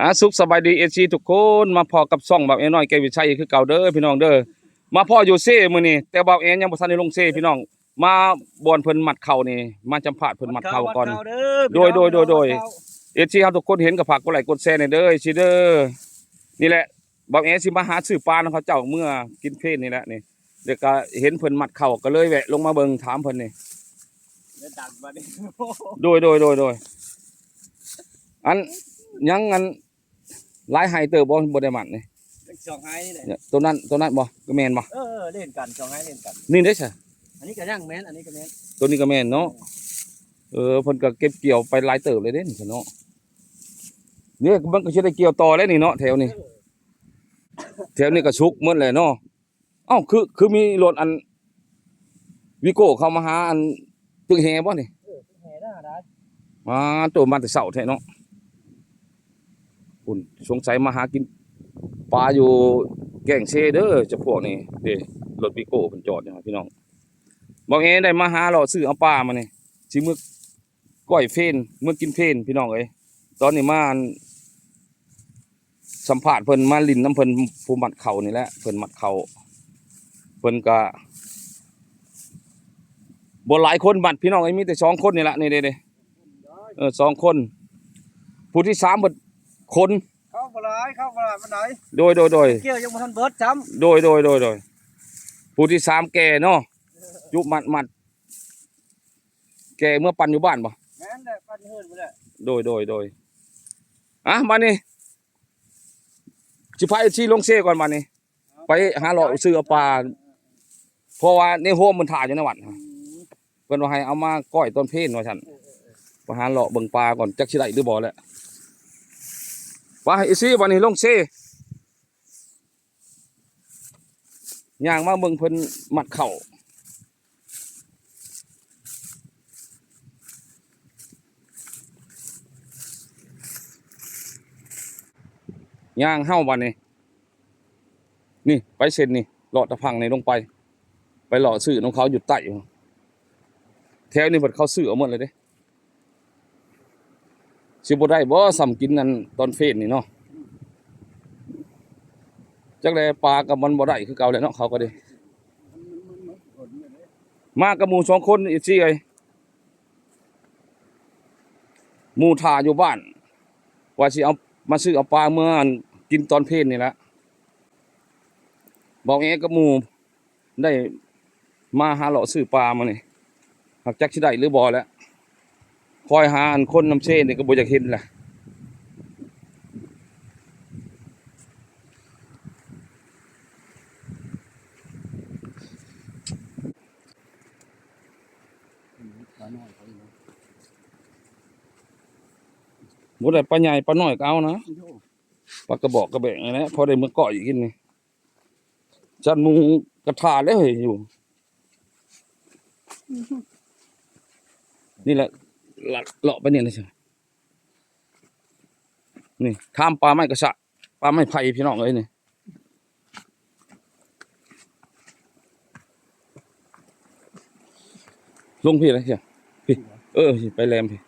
อะสุขสบายดีเอซีทุกคนมาพอกับซ่องแบบเอน้อยแกวิชัยคือเก่าเด้อพี่น้องเด้อมาพ่ออยู่เซ่มื้อนี้แต่บ่าวเอ็นยังบ่ทันได้ลงเซ่พี่น้อง มาบ่อนเพิ่นมัดเข่านี่มาจำพาดเพิ่นมัดเข่าก่อน โดยโดยโดยโดยเอซีครับทุกคนเห็นก็ฝากกดไลค์กดแชร์หน่อยเด้อซีเด้อนี่แหละบ่าวเอ็นสิมาหาซื้อปลาของเขาเจ้าเมื่อกินเพลนนี่แหละนี่เดี๋ยวก็เห็นเพิ่นมัดเข่าก็เลยแวะลงมาเบิ่งถามเพิ่นนี่เดี๋ยวดังมาดิโดยโดยโดยโดยอันยังอัน หลายไฮเตอร์บ่บ่ได้มัดนี่เล่นสองไห้นี่แหละเนี่ยตัวนั้นตัวนั้นบ่ก็แม่นบ่เออเออเล่นกันสองไห้เล่นกัน นี่เด้ซะอันนี้ก็ย่างแมนอันนี้ก็แมนตัวนี้ก็แม่นเนาะเออเพิ่นก็เก็บเกี่ยวไปหลายเติบเลยเด้นี่เนาะเนี่ยมันก็สิได้เกี่ยวต่อแล้วนี่เนาะแถวนี้แถวนี้ก็ชุกหมดเลยเนาะเอ้าคือคือมีรถอันวิโก้เข้ามาหาอันตึกแฮบ่นี่เออแห่ได้ได้มาตัวมาแต่เช้าแท้เนาะ คุณสงสัยมาหากินปลาอยู่แก่งเซเด้อเจะพวกนี้เด้รถวิโก้เพิ่นจอดอยู่ครับพี่น้องบอกเองได้มาหาเราซื้อเอาปลามาเนี่สิมื้อก้อยเฟนเมื้อกินเฟนพี่น้องเอ้ยตอนนี้มาสัมภาษณ์เพิ่นมาลินน้ำเพิ่นผู้มัดเข่านี่แหละเพิ่นมัดเข่าเพิ่นก็บ่หลายคนบัดพี่น้องเอ้มีแต่สองคนนี่แหละนี่เด้เออสองคนผู้ที่สามเบิด คนเข้าบ่หลายเข้าบ่หลายมันไหนโดยโดยโดยเกี่ยวยังบ่ทันเบิดจ้โดยโดยโดยโดยผู้ที่สามแก่เนาะยุบมัดมัดแก่เมื่อปันอยู่บ้านบ่ำแม่นแหละปันเฮินไปแหละโดยโดยโดยอะมานี่สิพายชีลงเซ่ก่อนมานี่ไปหาหลอซื้อเอาปลาเพราะว่าในโฮมมันถ่ายอยู่ในวัดอืมเพิ่นว่าให้เอามาก้อยต้นเพลนว่าซั่นไปหาเลาะเบิ่งปลาก่อนจักสิได้หรือบ่แหละ ไปอีซี่วันนี้ลงเซ่ย่างมาเบิ่งเพิ่นมัดเข่าย่างเฮ้าวันนี้ นี่ไปเส้นนี่เลาะตะพังในลงไป ไปเลาะซื้อน้องเขาอยู่ใต้อยู่แถวนี้เพิ่นเขาซื้อเอาหมดเลยเด้ สิบ่ได้บ่สำกินนั่นตอนเฟสนี่เนาะจักแลปลากับมันบ่ได้คือเก่าแหล้วเนาะเขาก็ด้มากับหมู่สองคนอีกสิเอ้ยหมู่ท่าอยู่บ้าน ว่าสิเอามาซื้อเอาปลาเมื่ออันกินตอนเพลนนี่แหละบอกเองกับหมู่ได้มาหาเลาะซื้อปลามานี่หักจักสิได้หรือบ่แล้ว คอยหาอันคนน้ำเช่นี่ก็บ่อยากเห็นแหละบ่ได้ปลาใหญ่ปลาน้อยก็เอานะปลากระบอกกระแบงนะพอได้มือเกาะอีกกินนี่จันหมูกระทาแล้วเฮ้ยอยู่ นี่แหละ เลาะเลาะไปเนี่ยนะใช่ไหมนี่ข้ามปลาไม้กระสะปลาไม้ไผ่พี่น้องเอ้ยนี่ลงพี่อะไรเชียวพี่เออพี่ไปแรมพี่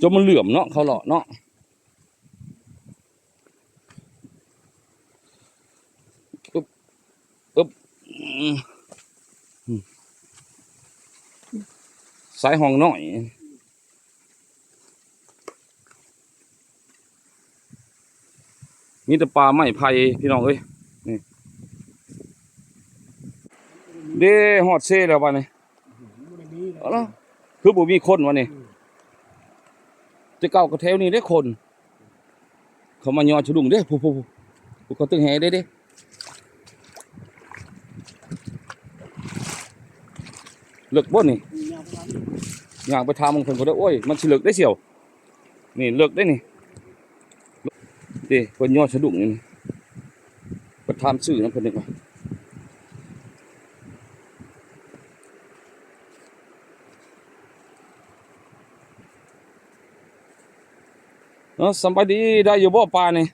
จนมันเหลื่อมเนาะเขาเลาะเนาะ อืมอืม สายห้องน้อยมีแต่ปลาไม้ไผ่พี่น้องเอ้ยนี่เด้ฮอดเซ่แล้ววันนี้อาล่ะคือบ่มีคนวันนี้จะเก่ากระเทวนี่ได้คน เขามายอชุดุงเด้ผู้ผู้ผู้ผู้เขาตึงแหเด้เด้ เลิกบ่นี่ย่างไปทามของเพิ่นก็ได้โอ้ยมันสิเลิกได้เสียว นี่เลิกได้นี่ดิเพิ่นยอดสะดุ้งนี่นี่ไปทามซื้อนํเพิ่นดีกว่าเนาะสำบายดีได้อยู่บ่ปลานี่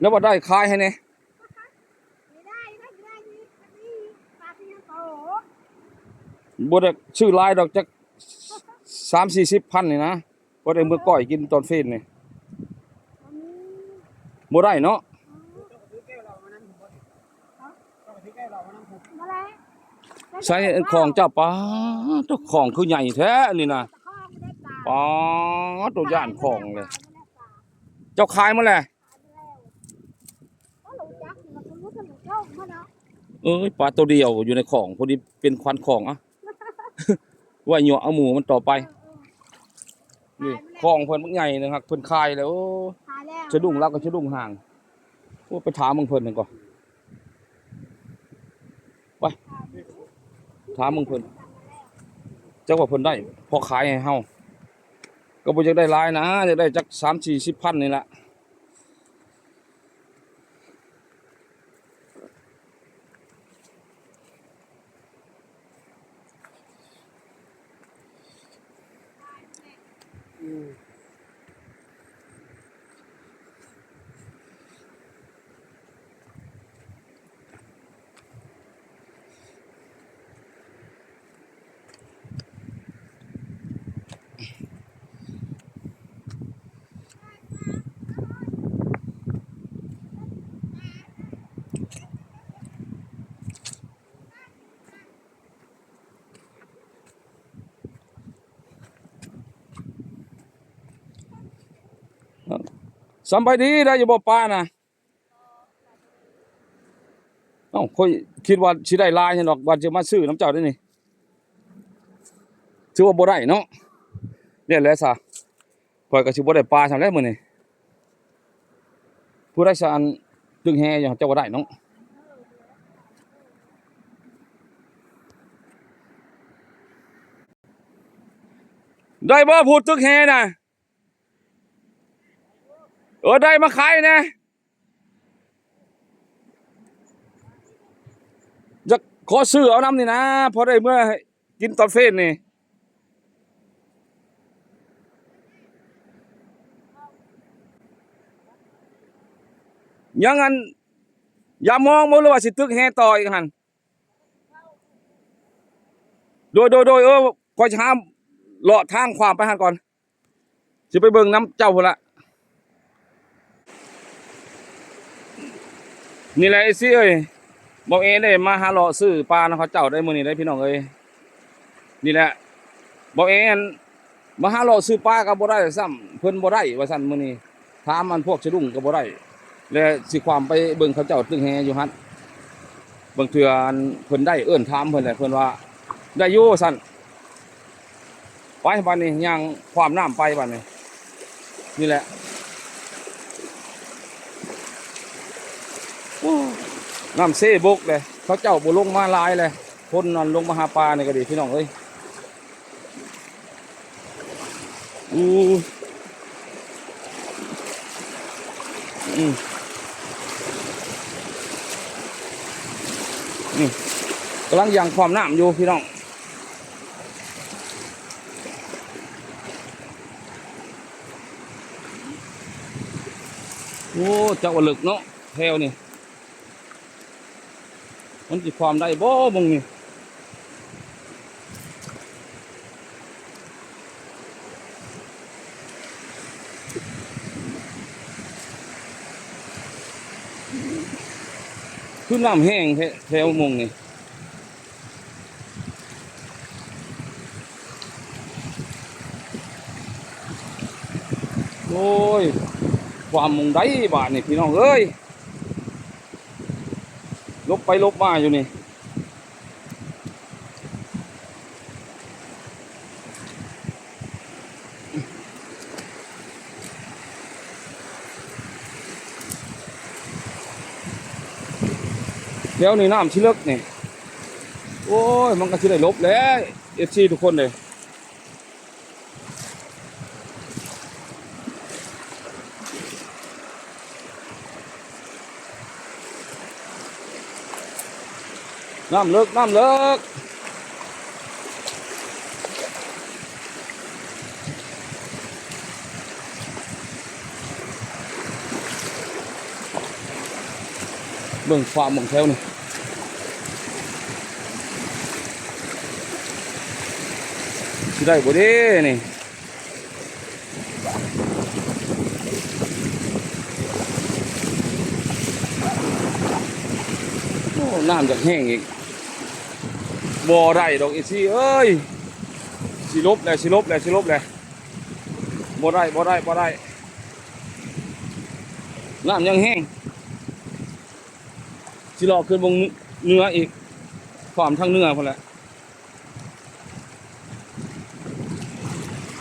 แล้วบ่ได้ขายให้แน่ไม่ได้ไม่ได้นี่นี่ปลาที่ บ่ได้ชื่อหลายดอกจัก3-40พันนี่นะบ่ได้มื้อก้อยกินตอนเฟนนี่บ่ได้เนาะถือแก้วเรามานั่งผมบ่ต้องถือแก้วเรามานั่งผมมาแล้วใช้ของเจ้าป้าเจ้าของคือใหญ่แท้นี่นะข้าวไม่ได้ปลาป้าตัวย่านของเลย เจ้าขายมาแหละก็หลูจักมันก็รู้สึกเจ้าเขาเนาะเอ้ยปลาตัวเดียวอยู่ในของพอดีเป็นควันของอะ ว่าเหยาะเอาหมูมันต่อไปนี่ของเพิ่นบักใหญ่นะครับเพิ่นคายแล้วโอ้หายแล้วสะดุ้งแล้วก็สะดุ้งห่างโอ้ไปถามมึงเพิ่นนั่นก่อนไปถามมึงเพิ่นเจ้าว่าเพิ่นได้พอขายให้เฮาก็บ่อยากได้หลายนะอยากได้จัก3 40พันนี่แหละ สบายดีได้อยู่บ่ป้านะเอ้าค่อยคิดว่าสิได้ลายจังดอกว่าจะมาซื้อน้ำเจ้าได้นี่ถือว่าบ่ได้เนาะเนี่ยแหละซะข่อยก็สิบ่ได้ปลาซั่นแล้วมื้อนี้ผู้ใดซะอันตึงแฮอย่างเจ้าบ่ได้เนาะได้บ่พูดตึกแฮน่ะ เออได้มาขายนะจะขอซื้อเอาน้ำนี่นะพอได้เมื่อกินตอนเฟสนี่ยังอันอย่ามองบ่เลยว่าสิตึกแฮต่ออีกหันโดยโดยโดยเออคอยช้ามเลาะทางความไปหันก่อน สิไปเบิ่งน้ำเจ้าพุ่นละ นี่แหละไอ้ซี่เอ้ยบอกเองได้มาหาเลาะซื้อปลานะเขาเจ้าได้มือนี้ได้พี่น้องเอ้ยนี่แหละบอกเองอันมาหาเลาะซื้อปลาก็บ่ได้ซ้ำเพิ่นบ่ได้ว่าซั่นมือนี้ถามมันพวกสะดุ้งก็บ่ได้แล้วสิความไปเบิ่งเขาเจ้าตึงแฮอยู่หั่นบางเทื่อนเพิ่นได้เอิ้นถามเพิ่นแหละเพิ่นว่า ได้อยู่ว่าซั่นไปบัดนี้ย่างความน้ำไปบัดนี้นี่แหละ โอ้ น้ำเซ่บกเลยเขาเจ้าบุลงมาลายเลยคนนอนลงมาหาปลาในกระดีพี่น้องเอ้ยอู้อืมนี่กำลังยังความน้ำอยู่พี่น้องโอ้เจ้าอลึกเนาะแถวนี่ มันสิความได้บ่มงนี่คือน้ำแห้งแท้แถวมงนี่โอ้ย ความมงได้บาทนี่พี่น้องเอ้ย ไปลบมาอยู่นี่แล้วนี่น้ำชิเลิกนี่ โอ้ย มันก็ชิได้ลบแล้วเอฟซีทุกคนเลย น้ำเลิกน้ำเลิกเบิ่งควา บ่ได้ดอกอีซี่เอ้ยสิลบแล้วสิลบแล้วสิลบแล้วบ่ได้บ่ได้บ่ได้น้ำยังแห้งสิรอขึ้นบงเนื้ออีกความทั้งเนื้อพุ่นแหละ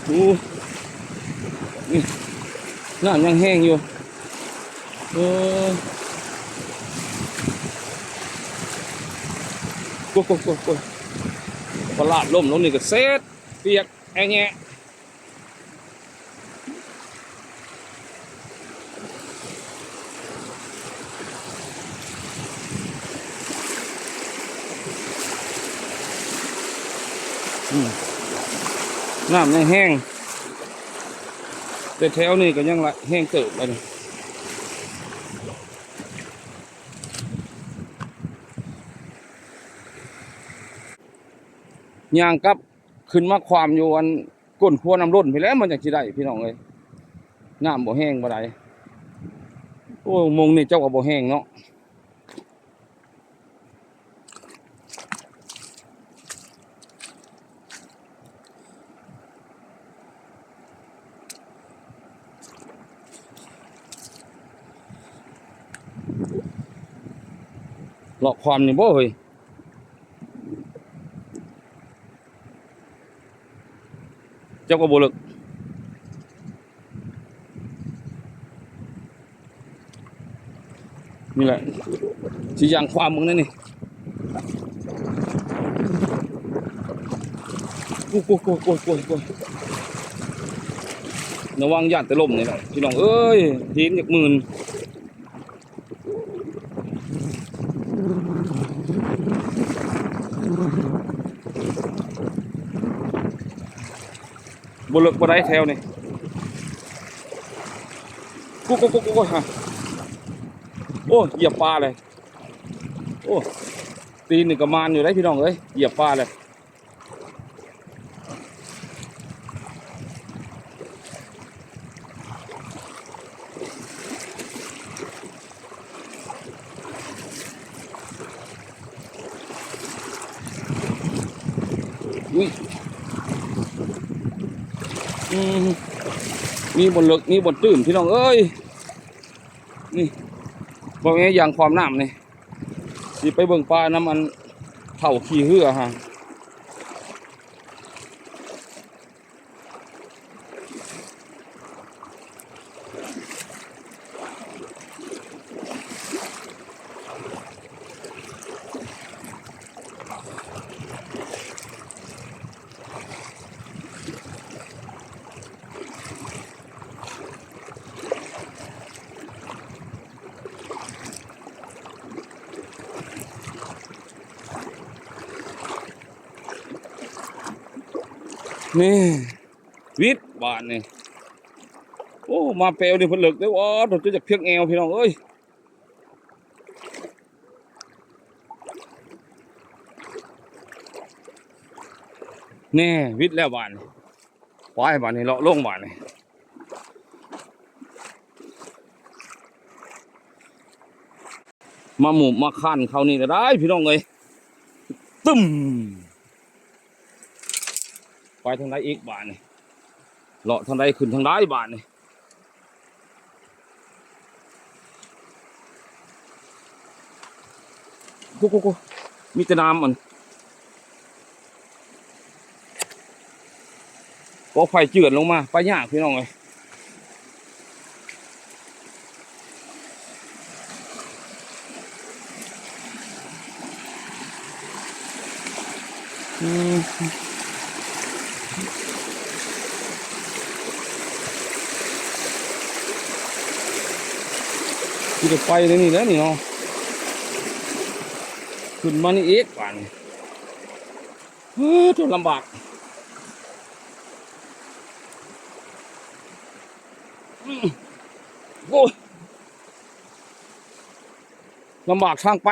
ดูนี่น้ำยังแห้งอยู่เออกุ๊กกุ๊กกุ๊ก กุ๊กพอลาดล่มลงนี่ก็เซ็ตเปียกแอะแงะอืมน้ำยังแห้งแต่แถวนี้ก็ยังละแห้งเติบไปนี่ ย่างกับขึ้นมาความอยู่อันก้นครัวน้ำร่นไปแล้วมันจากสิได้พี่น้องเลยน้ำบ่แห้งบ่ได้โอ้มงนี่เจ้าก็บ่แห้งเนาะหลอกความนี่บ่เฮ้ย จ้าก็บ่เลิกนี่แหละสีอย่างความมึงนั่นนี่กูกูกูกูกูกูระวังย่านตะล่มนี่แหละพี่น้องเอ้ยทีนจากหมื่น บเลิกบนไดแถวนี่กูกูกูกูกูฮะโอ้เหยียบปลาเลย โอ้ตีนนี่ก็มานอยู่ได้พี่น้องเอ้ยเหยียบปลาเลย อื มีบนเลิกมีบนตื้นพี่น้องเอ้ย นี่บอกงี้อย่างความน้ำนี่สิไปเบิ่งปลาน้ำมันเท่าขี้เหือฮะ นี่วิทย์บานนี่โอ้มาเปลวนี่พลิกเด้ออ๋อโดนจะจากเพียงแอวพี่น้องเอ้ยแน่วิทย์แล้วบ้านนี่ปล่อยบ้านนี่เลาะลงบ้านนี่มาหมู่มาขั้นเขานี่ได้พี่น้องเอ้ยตึ้ม ไปทางใดอีกบาทนี่เลาะทางใดขึ้นทางใดบาทนี่กูกูกูมีแต่น้ำมันก็ไฟเจือนลงมาไปยากพี่น้องเลยอืม ขี่จะไปในนี่แล้วนี่เนาะขึ้นมานี่เอ็กป่านเฮ้ยทุลำบากโอ้ยลำบากทางไป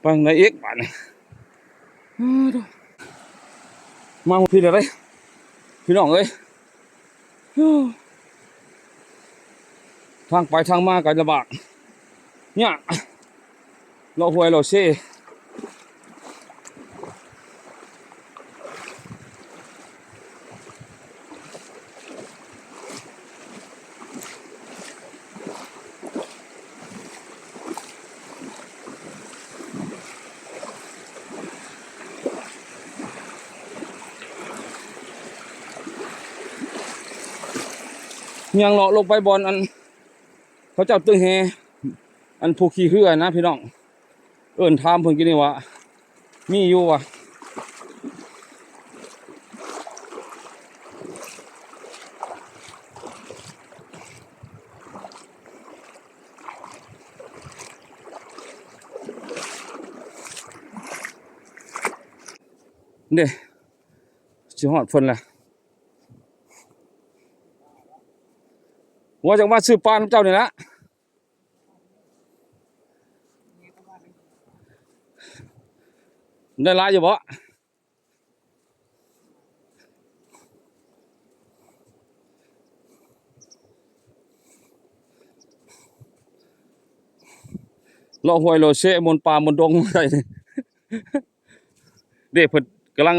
ไปไหนเอ็กบ้าน มาหมดพี่เลยเด้พี่น้องเอ้ยทางไปทางมากันลำบากเนี่ยเราหวยเราเซ่ ยังเลาะลงไปบอลอัน เขาเจ้าตึงแฮอันผู้ขี่เรือนะพี่น้อง เอิ้นถามเพิ่นกินนี่ว่ามีอยู่วะเด้สิฮอดเพิ่นละ ว่าจังว่าซื้อปลาน้ำเจ้านี่ยละได้ลายอยู่บ่เลาห้วยโลเซะมนป่ามนดงได้นี่เด้เพิ่นกำลัง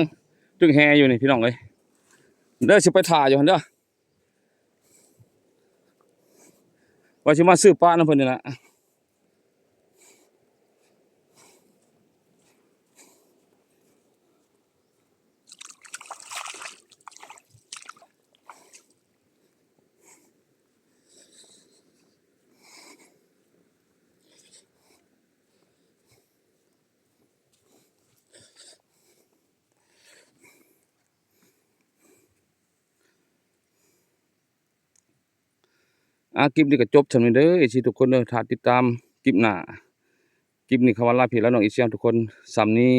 ตึงแฮอยู่นี่พี่น้องเอ้ยเด้อสิไปถ่ายอยู่หั่นเด้อ ว่าสิมาซื้อปลานำเพิ่นนี่ล่ะ อาคลิปนี้ก็จบสำนี้เด้อไอ้สิทุกคนเด้อถ้าติดตามคลิปหน้าคลิปนี้เขาว่าลาพี่แล้วน้องอีเซียงทุกคนสำนี้